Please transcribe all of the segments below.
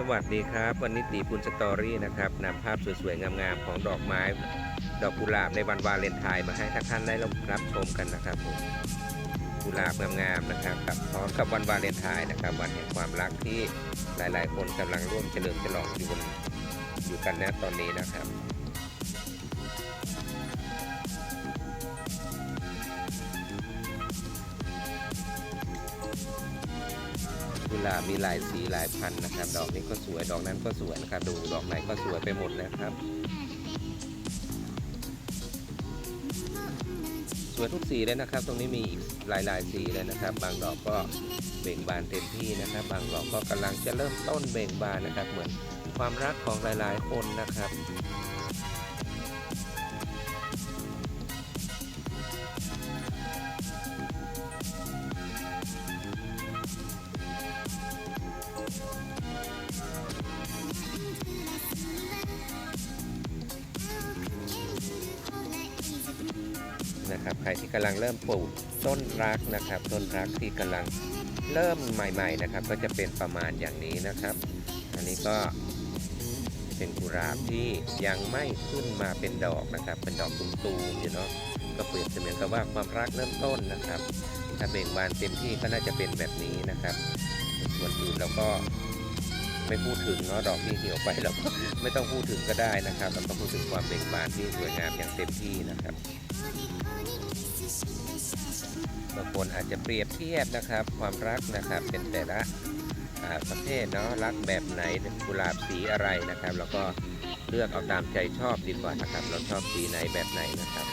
สวัสดีครับ วันนี้ตีปุณสตอรี่นะครับนำภาพสวยๆ งามๆ ของดอกไม้ ดอกกุหลาบในวันวาเลนไทน์มาให้ทุกท่านได้รับชมกันนะครับผมกุหลาบงามๆนะครับกับพร้อมกับวันวาเลนไทน์นะครับ วันแห่งความรักที่หลายๆ คนกำลังร่วมเฉลิมฉลองอยู่บนอยู่กันนะตอนนี้นะครับ ลาบมีหลายสีหลายพันนะครับ ดอกนี้ก็สวยดอกนั้นก็สวยนะครับ ดูดอกไหนก็สวยไปหมดนะครับ สวยทุกสีเลยนะครับ ตรงนี้มีอีกหลายๆสีเลยนะครับ บางดอกก็เบ่งบานเต็มที่นะครับ บางดอกก็กำลังจะเริ่มต้นเบ่งบานนะครับ เหมือนความรักของหลายๆ คนนะครับ นะครับ ใครที่กำลังเริ่มปลูกต้นรักนะครับ ต้นรักที่กำลังเริ่มใหม่ๆนะครับ ก็จะเป็นประมาณอย่างนี้นะครับ อันนี้ก็เป็นกุหลาบที่ยังไม่ขึ้นมาเป็นดอกนะครับ เป็นดอกตุ่มๆอยู่เนาะก็เปรียบเสมือนกับว่าความรักเริ่มต้นนะครับ ถ้าเบ่งบานเต็มที่ก็น่าจะเป็นแบบนี้นะครับส่วนอื่นเราก็ไม่พูดถึงเนาะดอกที่เหี่ยวไปเราก็ไม่ต้องพูดถึงก็ได้นะครับเราก็พูดถึงความเบ่งบานที่สวยงามอย่างเต็มที่นะครับ บางคนอาจจะเปรียบเทียบนะครับ ความรักนะครับเป็นแต่ละประเภทเนาะรักแบบไหนกุหลาบสีอะไรนะครับ แล้วก็เลือกเอาตามใจชอบดีกว่านะครับ เราชอบสีไหนแบบไหนนะครับ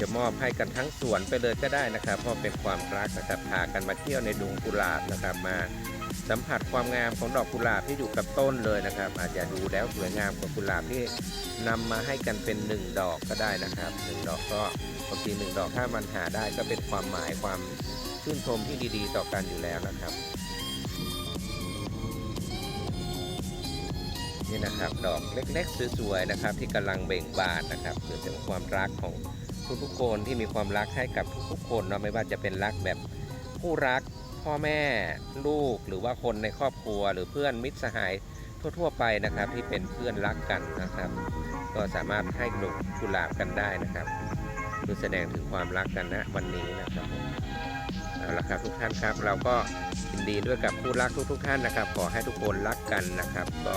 จะมอบให้กันทั้งสวนไปเลยก็ได้นะครับเพราะเป็นความรักนะครับพากันมาเที่ยวในดงกุหลาบนะครับมาสัมผัสความงามของดอกกุหลาบที่อยู่กับต้นเลยนะครับ อาจจะดูแล้วสวยงามกว่ากุหลาบที่นำมาให้กันเป็นหนึ่งดอกก็ได้นะครับหนึ่งดอกก็บางทีหนึ่งดอกถ้ามันหาได้ก็เป็นความหมายความชื่นชมที่ดีๆ ต่อกันอยู่แล้วนะครับนี่นะครับดอกเล็กๆสวยๆนะครับ ที่กำลังเบ่งบานนะครับเพื่อเป็นความรักของ ทุกๆคนที่มีความรักให้กับทุกๆคนเนาะไม่ว่าจะเป็นรักแบบคู่รักพ่อแม่ลูกหรือว่าคนในครอบครัว หรือเพื่อนมิตรสหายทั่ว ๆ ไปนะครับ ที่เป็นเพื่อนรักกันนะครับ ก็สามารถให้ดอกกุหลาบกันได้นะครับคือแสดงถึงความรักกันนะวันนี้นะครับ เอาละครับทุกท่านครับ เราก็ยินดีด้วยกับผู้รักทุกๆท่านนะครับ ขอให้ทุกคนรักกันนะครับ ก็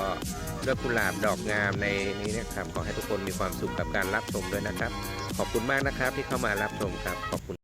ด้วยกุหลาบดอกงามในนี้นะครับขอให้ทุกคนมีความสุขกับการรับชมด้วยนะครับ ขอบคุณมากนะครับที่เข้ามารับชมครับขอบคุณ